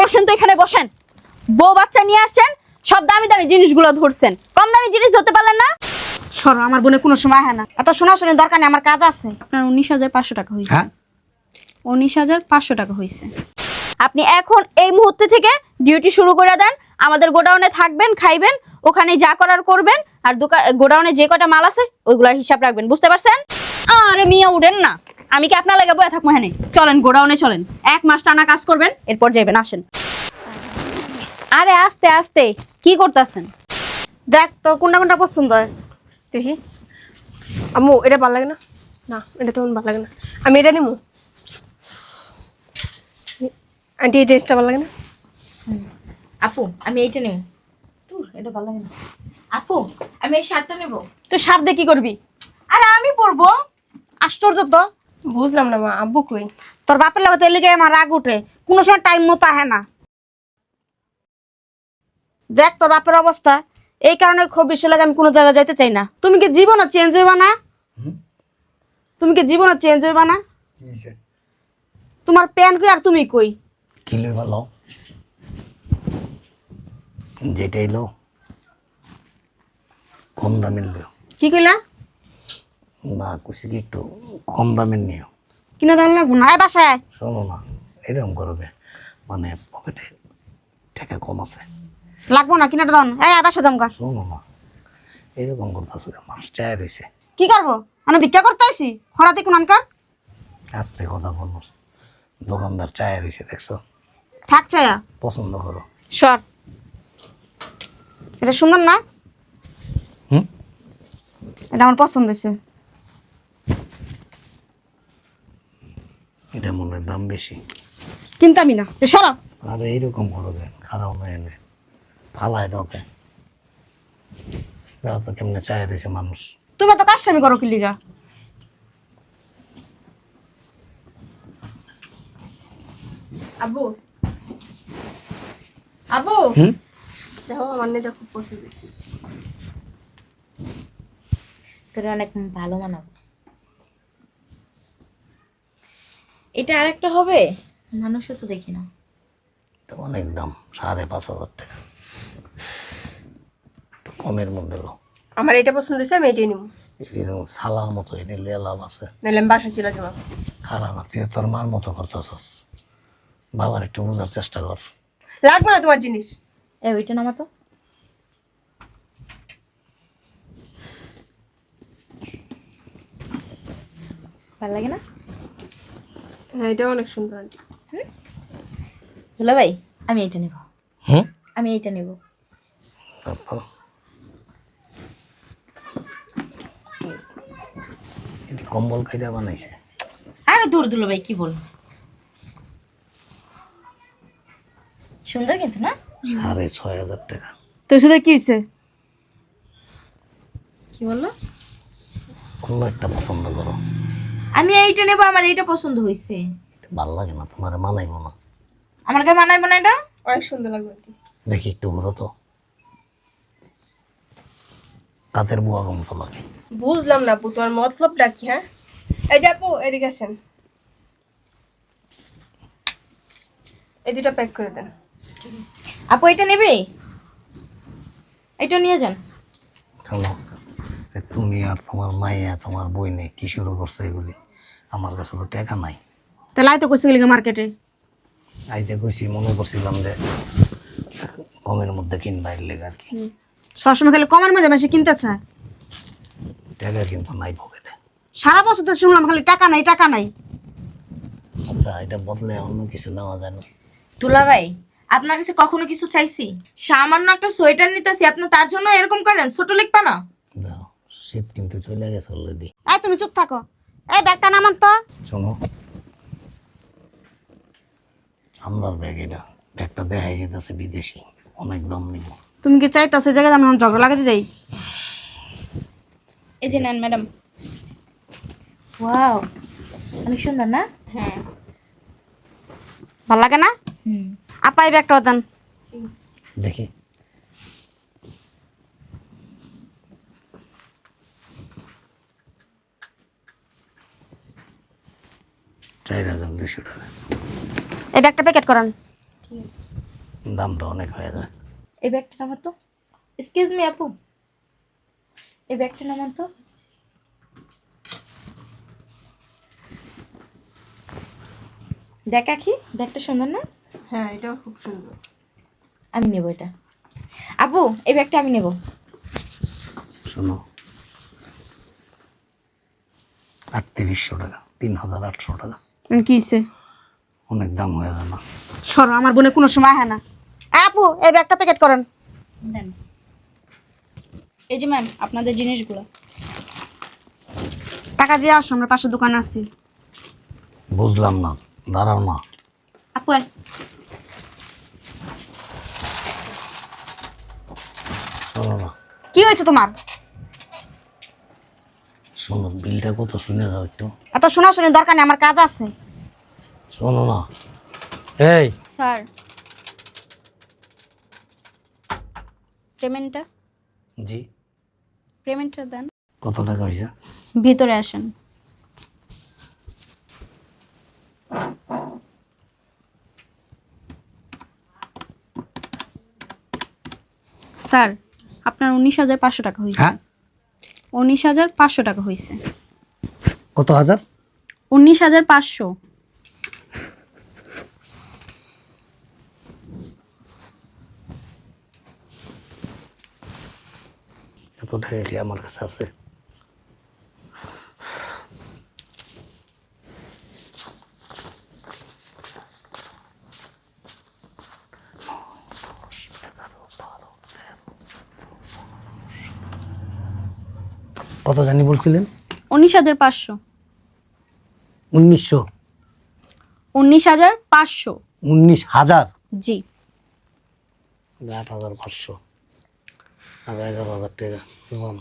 বসেন তো এখানে বসেন। বউ বাচ্চা নিয়ে আসছেন সব দামি দামি জিনিসগুলো ধরছেন। কম দামি জিনিস ধরতে পারলেন না? সরো আমার বোনে কোনো সময় হয় না। এত শোনাশুনি দরকার নেই আমার কাজ আছে। আপনার উনিশ হাজার পাঁচশো টাকা হয়েছে। হ্যাঁ। উনিশ হাজার পাঁচশো টাকা হয়েছে। আপনি এখন এই মুহূর্তে থেকে ডিউটি শুরু করে দেন আমাদের গোডাউনে থাকবেন খাইবেন ওখানে যা করার করবেন আর দোকান গোডাউনে যে কটা মাল আছে ওইগুলোর হিসাব রাখবেন বুঝতে পারছেন? আরে মিয়া উঠেন না। আমি কি আপনার লাগে বয়ে থাকব হ্যাঁ চলেন গোডাউনে চলেন। এক মাস টানা কাজ করবেন এরপর যাবেন আসেন। আরে আস্তে আস্তে কি করতেছেন? দেখ তো কোনটা কোনটা পছন্দ হয়? দেখি। আম্মু এটা ভালো লাগে না? না এটা তেমন ভালো লাগে না। আমি এটা নিবো আন্টি এই ড্রেসটা ভালো লাগে না? আপু আমি এইটা নেব তোর এটা ভালো লাগে না। আপু আমি এই শার্টটা নেব। তুই সার দিয়ে কি করবি? আরে আমি পরবো। আশ্চর্য তো। বুঝলাম না মা আব্বু কই? তোর বাপের লাগে তেলিগে আমার রাগ উঠে কোনো সময় টাইম মতো আহে না। দেখ তোর বাপের অবস্থা এই কারণে খুব বেশি লাগে আমি কোনো জায়গায় যাইতে চাই না। তুমি কি জীবনও চেঞ্জ হইবা না? তুমি কি জীবনও চেঞ্জ হইবা না? তোমার প্যান কই আর তুমি কই? কি লই ভালো যেটা এলো কম দামের লিও কি কইলা? না কুসি কি একটু কম দামের নিও। কিনে দাম লাগবো না? বাসায়। শোনো না এরকম করবে মানে পকেটে টাকা কম আছে। লাগবো না কিনে দাম এই বাসায় যামগা শোনো না এরকম করতেছে মাস চায় রয়েছে কি করব? আমি ভিক্ষা করতে আইছি? খরাতে কোন আনকার? আস্তে কথা বলো। দোকানদার চায় রয়েছে দেখছ? থাক চায়া। পছন্দ করো। সর। এটা সুন্দর না? হুম? এটা আমার পছন্দ হয়েছে এটা মনে হয় দাম বেশি। কিনতে আমি না। এ সর। আর এইরকম করবে খারাপ না এনে। ফালায় দোকে তো কেমনে চায় রয়েছে মানুষ। তুমি তো কাজটা আমি করো কি লিগা? আব্বু আবু। হুম? দেখো আমার না এটা খুব পছন্দ তোর অনেক ভালো মানাবো। এটা আরেকটা হবে? মানুষও তো দেখি না। তো অনেক দাম সাড়ে পাঁচ হাজার টাকা। একটু কমের মধ্যে লো আমার এটা পছন্দ হয়েছে আমি এটাই নিবো। এরকম সালার মতো এটা লিয়ে লাভ আছে। নাহলে আমি বাসা চলে যাব। খারাপ না তুই তোর মার মতো করতেছস। বাবার একটু বোঝার চেষ্টা কর। লাগবে না তোমার জিনিস। এ ওইটা নামা তো। ভালো লাগে না? হ্যাঁ এটাও অনেক সুন্দর আন্টি। দুলা ভাই আমি এইটা নেব। হুম? আমি এইটা নেব। এটি কম্বল খাইটা বানাইছে। আরে দূর দুলা ভাই কি বল? সুন্দর কিন্তু না? সাড়ে ছয় হাজার টাকা। তোর সাথে কি হয়েছে? কি বলল? অন্য একটা পছন্দ করো। আমি এইটা নেব আমার এইটা পছন্দ হয়েছে এটা ভালো লাগে না তোমার মানাইব না। আমার গায়ে মানাইবো না এটা? অনেক সুন্দর লাগবে দেখি একটু ঘুরো তো। কাজের বুয়া কম তো লাগে। বুঝলাম না আপু তোমার মতলবটা কি হ্যাঁ? এই যে আপু এদিকে আসেন। এই দুটা প্যাক করে দেন। আপু এটা নেবে? এটা নিয়ে যান। এ তুমি আর তোমার মাইয়া তোমার বই নেই কি শুরু করছে এগুলি? আমার কাছে তো টাকা নাই। তাহলে আয় তো করছে গেলি মার্কেটে? আইতে কইছি মনে করছিলাম যে কমের মধ্যে কিনবা এর লেগে আর কি। সবসময় খালি কমের মধ্যে বেশি কিনতে চায়? টাকা কিন্তু নাই পকেটে। সারা বছর তো শুনলাম খালি টাকা নাই টাকা নাই। আচ্ছা এটা বদলে অন্য কিছু নেওয়া যায় না। দুলা ভাই আপনার কাছে কখনো কিছু চাইছি? সামান্য একটা সোয়েটার নিতেছি আপনি তার জন্য এরকম করেন? ছোট লিখবা না? শীত কিন্তু চলে গেছে অলরেডি এই তুমি চুপ থাকো। এই ব্যাগটা নামান তো। শোনো। আমরার ব্যাগ এটা ব্যাগটা দেখাই যেতেছে বিদেশি অনেক দাম নিব। তুমি কি চাইতো সেই জায়গায় আমি এখন ঝগড়া লাগাতে যাই? এই যে নেন ম্যাডাম। ওয়াও অনেক সুন্দর না? হ্যাঁ। ভালো লাগে না? হুম। আপা এই ব্যাগটা দেন। দেখি। চার হাজার দুশো টাকা। এই ব্যাগটা প্যাকেট করান। দামটা অনেক হয়ে যায়। এই ব্যাগটা নামার তো। এক্সকিউজ মি আপু। এই ব্যাগটা নামার তো। দেখ আখি ব্যাগটা সুন্দর না? হ্যাঁ এটাও খুব সুন্দর। আমি নেব এটা। আপু এই ব্যাগটা আমি নেব। শোনো। আটত্রিশশো টাকা তিন হাজার আটশো টাকা। কি হয়েছে অনেক দাম হয়ে যায় না। সরো আমার বোনে কোনো সময় হয় না। আপু এই ব্যাগটা প্যাকেট করেন। দেন। এই যে ম্যাম আপনাদের জিনিসগুলো। টাকা দিয়ে আসো আমরা পাশের দোকানে আছি। বুঝলাম না দাঁড়াও না। আপু আয়। শোনো না। কি হয়েছে তোমার? শোনো বিলটা কত শুনে যাও একটু। এত শোনাশুনি দরকার নেই আমার কাজ আছে। শোনো না। এই। স্যার। পেমেন্টটা? জি। পেমেন্টটা দেন। কত টাকা হয়েছে? ভিতরে আসেন। স্যার আপনার উনিশ হাজার পাঁচশো টাকা হয়েছে। হ্যাঁ? উনিশ হাজার পাঁচশো টাকা হয়েছে কত হাজার? উনিশ হাজার পাঁচশো। এত টাকা কি আমার কাছে আছে। কত জানি বলছিলেন? উনিশ হাজার পাঁচশো। উনিশশো। উনিশ হাজার পাঁচশো। উনিশ হাজার? জি। আট হাজার পাঁচশো। আর এগারো হাজার টাকা। এবং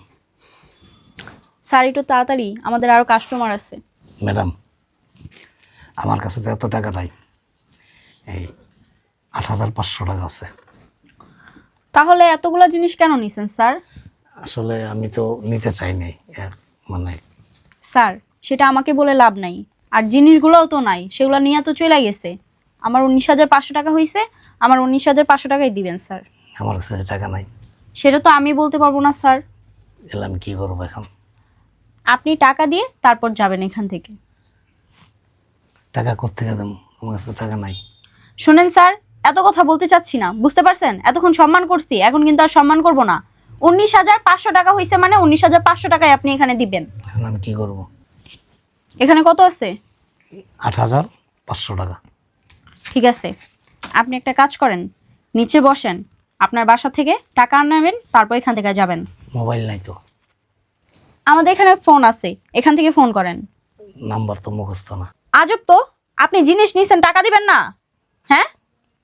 স্যার একটু তাড়াতাড়ি আমাদের আরও কাস্টমার আছে। ম্যাডাম আমার কাছে তো এত টাকা নাই। এই আট হাজার পাঁচশো টাকা আছে। তাহলে এতগুলো জিনিস কেন নিছেন স্যার? আসলে আমি তো নিতে চাই নাই মানে। স্যার সেটা আমাকে বলে লাভ নাই। আর জিনিসগুলোও তো নাই সেগুলো নিয়ে তো চলে গেছে। আমার উনিশ হাজার পাঁচশো টাকা হয়েছে আমার উনিশ হাজার পাঁচশো টাকাই দিবেন স্যার। আমার কাছে টাকা নাই। সেটা তো আমি বলতে পারব না স্যার। এলে আমি কী করব এখন? আপনি টাকা দিয়ে তারপর যাবেন এখান থেকে। টাকা কোথেকে দেবো? আমার কাছে তো টাকা নাই। শোনেন স্যার এত কথা বলতে চাচ্ছি না বুঝতে পারছেন? এতক্ষণ সম্মান করছি এখন কিন্তু আর সম্মান করব না। উনিশ হাজার পাঁচশো টাকা হয়েছে মানে উনিশ হাজার পাঁচশো টাকায় আপনি এখানে দিবেন। এখন আমি কী করব? এখানে কত আছে? আট হাজার পাঁচশো টাকা। ঠিক আছে। আপনি একটা কাজ করেন নিচে বসেন আপনার বাসা থেকে টাকা নেবেন তারপর এখান থেকে যাবেন। মোবাইল নাই তো। আমাদের এখানে ফোন আছে এখান থেকে ফোন করেন। নাম্বার তো মুখস্থ না। আজব তো আপনি জিনিস নিছেন টাকা দিবেন না। হ্যাঁ?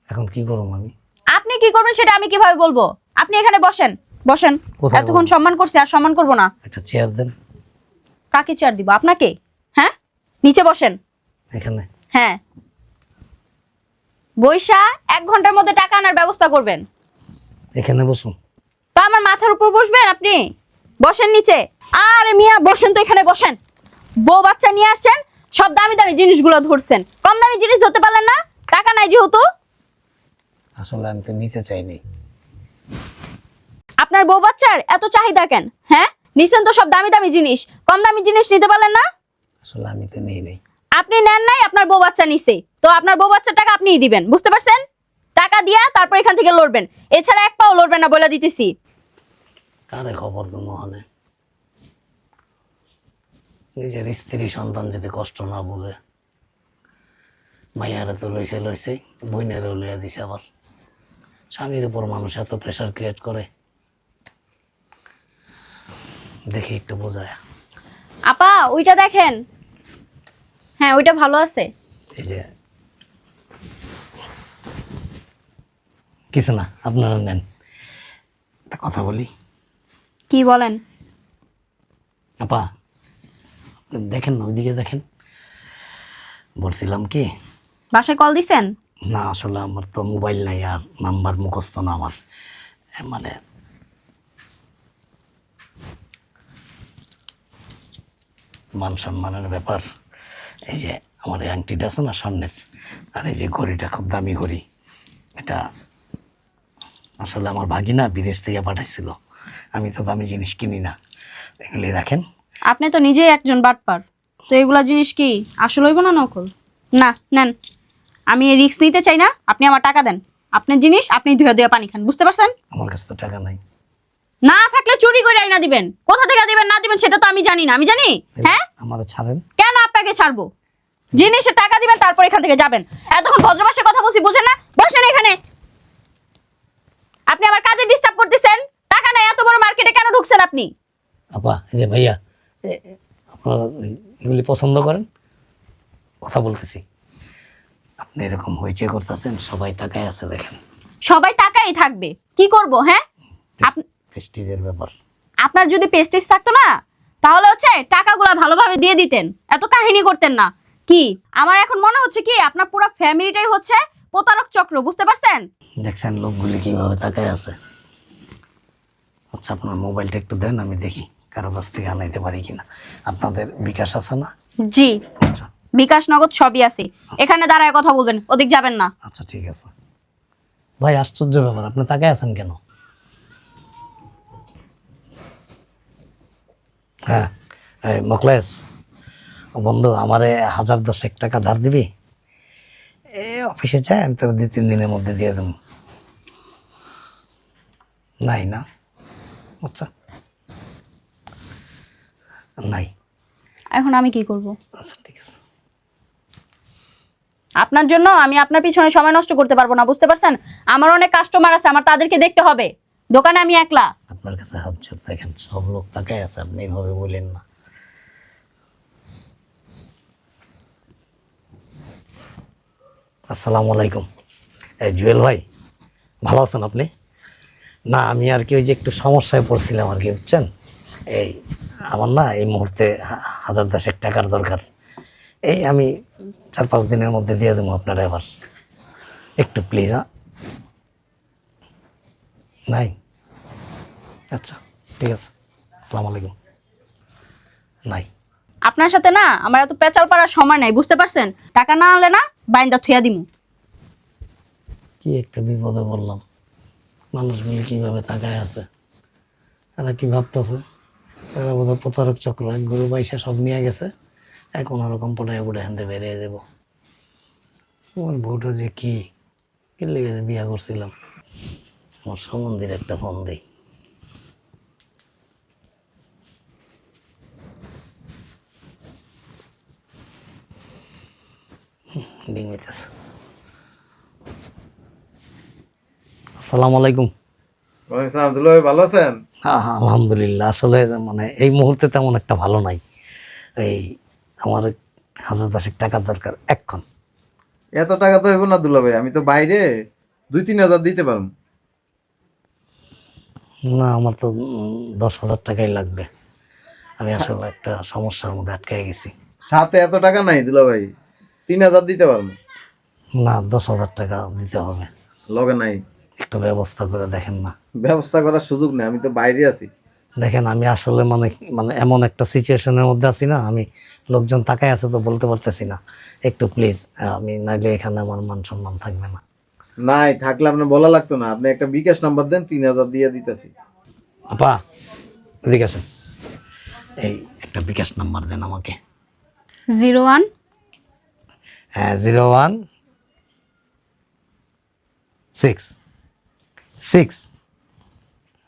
এখন কি করব আমি? আপনি কি করবেন সেটা আমি কীভাবে বলব? আপনি এখানে বসেন। বসেন। এতক্ষণ সম্মান করছি আর সম্মান করব না। একটা চেয়ার দেন। কাকে চেয়ার দিব? আপনাকে? হ্যাঁ? নিচে বসেন। এখানে। হ্যাঁ। বৈশা এক ঘণ্টার মধ্যে টাকা আনার ব্যবস্থা করবেন। এখানে বসুন। তো আমার মাথার উপর বসবেন আপনি? বসেন নিচে। আরে মিয়া বসেন তো এখানে বসেন। বউ বাচ্চা নিয়ে আসছেন সব দামি দামি জিনিসগুলো ধরছেন। কম দামি জিনিস ধরতে পারলেন না? টাকা নাই যেহেতু। আসলে আমি তো নিতে চাইনি। আপনার বউ বাচ্চার এত চাহিদা কেন? হ্যাঁ? নিছেন তো সব দামি দামি জিনিস। কম দামি জিনিস নিতে পারলেন না? আসলে আমি তো নিই নাই। আপনি নেন নাই আপনার বউ বাচ্চা নিছে। তো আপনার বউ বাচ্চার টাকা আপনিই দিবেন বুঝতে পারছেন? টাকা দিয়া তারপর এখান থেকে লড়বেন। এছাড়া এক পাও লড়বেন না বলে দিতেছি। কারে খবর তো মোহনে? নিজের স্ত্রী সন্তান যদি কষ্ট না বুঝে মাইয়ারে তো লইছে লইছে বইনেরও লইয়া দিছে আবার। স্বামীর উপর মানুষ এত প্রেশার ক্রিয়েট করে। দেখি একটু বোঝায়। আপা ওইটা দেখেন। হ্যাঁ ওইটা ভালো আছে। এই যে। কিছু না আপনারা নেন। একটা কথা বলি। কি বলেন? আপা আপনি দেখেন না ওইদিকে দেখেন। বলছিলাম কি? বাসায় কল দিছেন? না আসলে আমার তো মোবাইল নাই আর নাম্বার মুখস্থ না আমার। মানে মান সম্মানের ব্যাপার। এই যে আমার এই আংটিটা আছে না সামনের আর এই যে ঘড়িটা খুব দামি ঘড়ি। এটা আসলে আমার ভাগিনা বিদেশ থেকে পাঠাইছিল। আমি তো দামি জিনিস কিনি না। এগুলি রাখেন। আপনি তো নিজেই একজন বাটপার। তো এগুলা জিনিস কি আসল হইব না নকল? না নেন। আমি এই রিস্ক নিতে চাই না আপনি আমার টাকা দেন। আপনার জিনিস আপনি ধুয়ে ধুয়ে পানি খান বুঝতে পারছেন? আমার কাছে তো টাকা নাই। না থাকলে চুরি করে আইনা দিবেন। কোথা থেকে দিবেন না দিবেন সেটা তো আমি জানি না। আমি জানি? হ্যাঁ? আমার ছাড়েন। কেন আপনাকে ছাড়বো? জিনিসের টাকা দিবেন তারপর এখান থেকে যাবেন। এতক্ষণ ভদ্র ভাষায় কথা বলছি বুঝেন না? বসেন এখানে। আপনি আমার কাজে ডিস্টার্ব করতেছেন। টাকা নাই এত বড় মার্কেটে কেন ঢুকছেন আপনি? আপা এই যে ভাইয়া আপনারা এগুলি পছন্দ করেন? কথা বলতেছি। আপনি এরকম হইচই করতেছেন সবাই তাকায় আছে দেখেন। সবাই টাকাই থাকবে। কি করব হ্যাঁ? আপ- প্রেস্টিজের ব্যাপার। আপনার যদি পেস্টিস থাকতো না তাহলে হচ্ছে টাকাগুলো ভালোভাবে দিয়ে দিতেন। এত কাহিনী করতেন না। কি? আমার এখন মনে হচ্ছে কি আপনার পুরো ফ্যামিলিটাই হচ্ছে প্রতারক চক্র বুঝতে পারছেন? দেখছেন লোকগুলি কীভাবে তাকায় আছে। আচ্ছা আপনার মোবাইলটা একটু দেন আমি দেখি কারও কাছ থেকে আনাইতে পারি কিনা। আপনাদের বিকাশ আছে না? জি। আচ্ছা। বিকাশ নগদ সবই আছে। এখানে দাঁড়ায় কথা বলবেন ওদিক যাবেন না। আচ্ছা ঠিক আছে। ভাই আশ্চর্য ব্যাপার আপনি তাকায় আছেন কেন? হ্যাঁ এই মকলেশ বন্ধু আমারে হাজার দশেক টাকা ধার দিবি? এ অফিসে যাই আমি তোর দুই তিন দিনের মধ্যে দিয়ে দেবো। নাই না। আচ্ছা। নাই। এখন আমি কি করব? আচ্ছা ঠিক আছে। আপনার জন্য আমি আপনার পিছনে সময় নষ্ট করতে পারব না বুঝতে পারছেন? আমার অনেক কাস্টমার আছে আমার তাদেরকে দেখতে হবে। দোকানে আমি একলা। আপনার কাছে হাত জোর দেখেন, সব লোক তাকায় আছে, আপনি এইভাবে বলেন না। আসসালামু আলাইকুম। এই জুয়েল ভাই, ভালো আছেন আপনি? না, আমি আর কি ওই যে একটু সমস্যায় পড়ছিলাম আর কি, বুঝছেন? এই, আমার না এই মুহূর্তে হাজার দশেক টাকার দরকার। এই আমি চার পাঁচ দিনের মধ্যে দিয়ে দেবো আপনার এবার। একটু প্লিজ হ্যাঁ? নাই। আচ্ছা ঠিক আছে। আসসালামু আলাইকুম। নাই। আপনার সাথে না আমার এত পেঁচাল পাড়ার সময় নাই বুঝতে পারছেন? টাকা না আনলে না বাইন্দা থুয়া দিমু। কি একটা বিপদে বললাম মানুষগুলি কীভাবে তাকায় আছে? এরা কি ভাবতেছে? এরা বোধ হয় প্রতারক চক্র। এক গরু বাইসা সব নিয়ে গেছে। এখন ওরকম পটায় পটে হানতে বেরিয়ে যাব। আমার বউটা যে কি? কি লেগেছে বিয়া করছিলাম। আমার সম্বন্ধীর একটা ফোন দেই। ডিং হইতেছে আসসালামু আলাইকুম। ভাই ভালো আছেন? হ্যাঁ হ্যাঁ আলহামদুলিল্লাহ। আসলে মানে এই মুহূর্তে তেমন একটা ভালো নাই। এই আমার হাজার দশেক টাকার দরকার এক্ষণ। এত টাকা তো হইব না দুলা ভাই আমি তো বাইরে দুই তিন হাজার দিতে পারব। না আমার তো দশ হাজার টাকাই লাগবে। আমি আসলে একটা সমস্যার মধ্যে আটকে গেছি। সাথে এত টাকা নাই দুলা ভাই? তিন হাজার দিতে পারব? না দশ হাজার টাকা দিতে হবে। লগে নাই? একটু ব্যবস্থা করে দেখেন না। ব্যবস্থা করার সুযোগ নেই আমি তো বাইরে আছি। দেখেন আমি আসলে মানে মানে এমন একটা সিচুয়েশনের মধ্যে আছি না আমি লোকজন তাকায় আছে তো বলতে পারতেছি না। একটু প্লিজ আমি নাইলে এখানে আমার মান সম্মান থাকবে না। নাই থাকলে আপনি বলা লাগতো না। আপনি একটা বিকাশ নাম্বার দেন তিন হাজার দিয়ে দিতেছি। আপা ঠিক আছে এই একটা বিকাশ নাম্বার দেন আমাকে। Zero one? হ্যাঁ জিরো ওয়ান সিক্স সিক্স।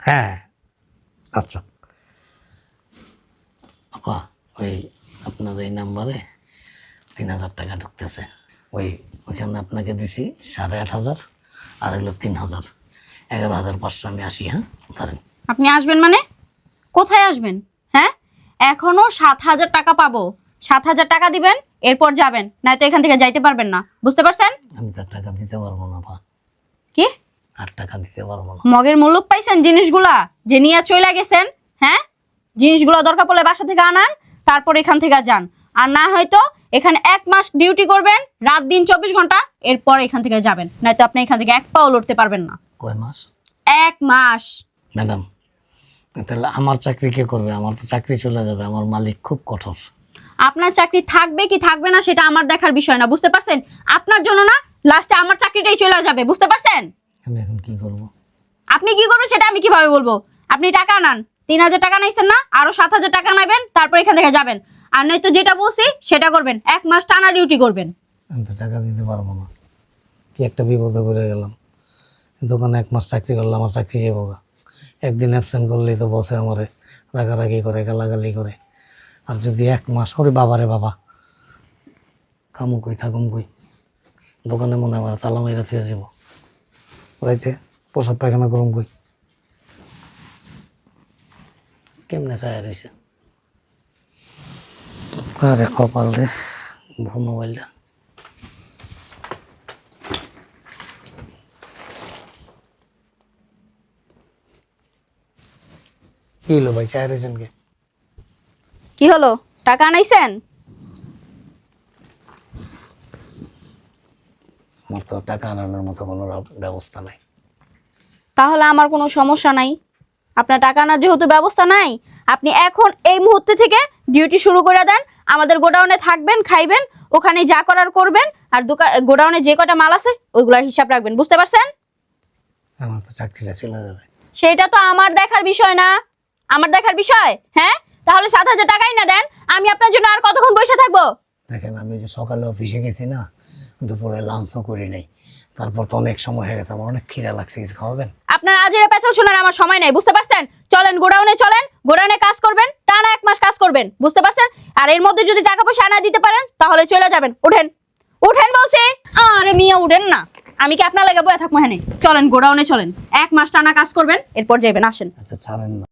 হ্যাঁ। আচ্ছা। আপা ওই আপনার এই নাম্বারে তিন হাজার টাকা ঢুকতেছে। ওই ওইখানে আপনাকে দিছি সাড়ে আট হাজার আর হলো তিন হাজার। এগারো হাজার পাঁচশো আমি আসি হ্যাঁ? ধরেন। আপনি আসবেন মানে? কোথায় আসবেন? হ্যাঁ? এখনও সাত হাজার টাকা পাবো। সাত হাজার টাকা দিবেন এরপর যাবেন। নয়তো এখান থেকে যাইতে পারবেন না। বুঝতে পারছেন? আমি তার টাকা দিতে পারব না পা কি? আর টাকা দিতে পারব না। মগের মুলুক পাইছেন জিনিসগুলা? যে নিয়ে চলে গেছেন হ্যাঁ? জিনিসগুলো দরকার পড়লে বাসা থেকে আনান তারপর এখান থেকে যান। আর না হয়তো এখানে এক মাস ডিউটি করবেন রাত দিন চব্বিশ ঘণ্টা এরপর এখান থেকে যাবেন। নয়তো আপনি এখান থেকে এক পাও লড়তে পারবেন না। কয় মাস? এক মাস। ম্যাডাম তাহলে আমার চাকরি কে করবে? আমার তো চাকরি চলে যাবে আমার মালিক খুব কঠোর। আপনার চাকরি থাকবে কি থাকবে না সেটা আমার দেখার বিষয় না বুঝতে পারছেন? আপনার জন্য না লাস্টে আমার চাকরিটাই চলে যাবে বুঝতে পারছেন? আমি এখন কি করব? আপনি কি করবেন সেটা আমি কীভাবে বলব? আপনি টাকা আনান তিন হাজার টাকা নাইছেন না আরও সাত হাজার টাকা নেবেন তারপর এখান থেকে যাবেন। আর নয়তো যেটা বলছি, সেটা করবেন। এক মাস টানা ডিউটি করবেন। আমি তো টাকা দিতে পারব না। কি একটা বিপদে পড়ে গেলাম। দোকানে এক মাস চাকরি করলে আমার চাকরি যাব। একদিন অ্যাবসেন্ট করলেই তো বসে আমারে, রাগারাগি করে, গালাগালি করে। আর যদি এক মাস ওরে বাবারে বাবা। কামু কই, থাকুম কই? দোকানে মনে আমার তালা মাইরা থুয়ে যাব। রাইতে প্রসাব পায়খানা করুম কই কেমনে চায় রয়েছে আরে কপাল রে। ভুল মোবাইলটা কি হলো ভাই চায়ের জনকে কি? হলো? টাকা আনাইছেন? আমার তো টাকা আনানোর মতো কোনো ব্যবস্থা নাই। তাহলে আমার কোনো সমস্যা নাই। আপনার টাকা আনার যেহেতু ব্যবস্থা নাই আপনি এখন এই মুহূর্তে থেকে ডিউটি শুরু করে দেন আমাদের গোডাউনে থাকবেন খাইবেন ওখানে যা করার করবেন আর দোকান গোডাউনে যে কটা মাল আছে ওইগুলোর হিসাব রাখবেন বুঝতে পারছেন? আমার তো চাকরিটা চলে যাবে। সেটা তো আমার দেখার বিষয় না। আমার দেখার বিষয়? হ্যাঁ? তাহলে সাত হাজার টাকাই না দেন আমি আপনার জন্য আর কতক্ষণ বসে থাকব? দেখেন আমি যে সকালে অফিসে গেছি না দুপুরে লাঞ্চও করি নাই। তারপর তো অনেক সময় হয়ে গেছে আমার অনেক খিদা লাগছে কিছু খাওয়াবেন? আপনার আজের পেছাল শোনার আমার সময় নাই বুঝতে পারছেন? চলেন গোডাউনে চলেন গোডাউনে কাজ করবেন টানা এক মাস কাজ করবেন বুঝতে পারছেন? আর এর মধ্যে যদি টাকা পয়সা আনা দিতে পারেন তাহলে চলে যাবেন উঠেন। উঠেন বলছি। আরে মিয়া উঠেন না। আমি কি আপনার লাগে বয়ে থাকব হ্যাঁ চলেন গোডাউনে চলেন। এক মাস টানা কাজ করবেন এরপর যাবেন আসেন। আচ্ছা ছাড়েন না।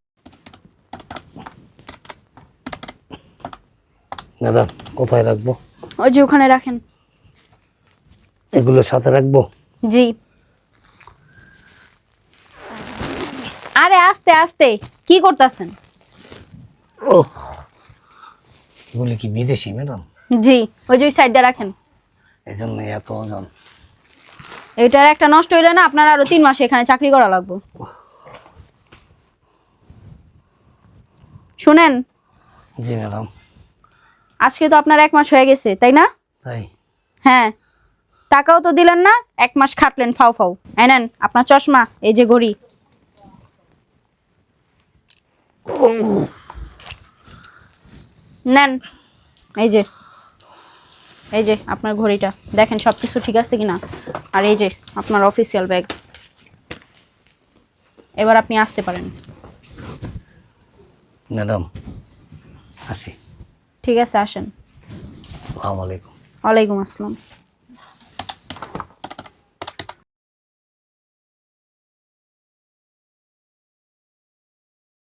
ম্যাডাম কোথায় রাখব? ওই যে ওখানে রাখেন। এগুলো সাথে রাখব? জি। আরে আস্তে আস্তে। কি করতেছেন? ও এগুলি কি বিদেশি ম্যাডাম? জি ওই যে ওই সাইডটা রাখেন। এই জন্য এত ওজন। এটার একটা নষ্ট হইলে না আপনার আরও তিন মাস এখানে চাকরি করা লাগবে। শুনেন? জি ম্যাডাম। আজকে তো আপনার এক মাস হয়ে গেছে তাই না? তাই। হ্যাঁ। টাকাও তো দিলেন না এক মাস খাটলেন ফাও ফাও। এই নেন আপনার চশমা এই যে ঘড়ি। নেন এই যে এই যে আপনার ঘড়িটা। দেখেন সব কিছু ঠিক আছে কিনা? আর এই যে আপনার অফিসিয়াল ব্যাগ এবার আপনি আসতে পারেন। ম্যাডাম আসি। ঠিক আছে আসেন। আসসালামু আলাইকুম। ওয়ালাইকুম আসসালাম।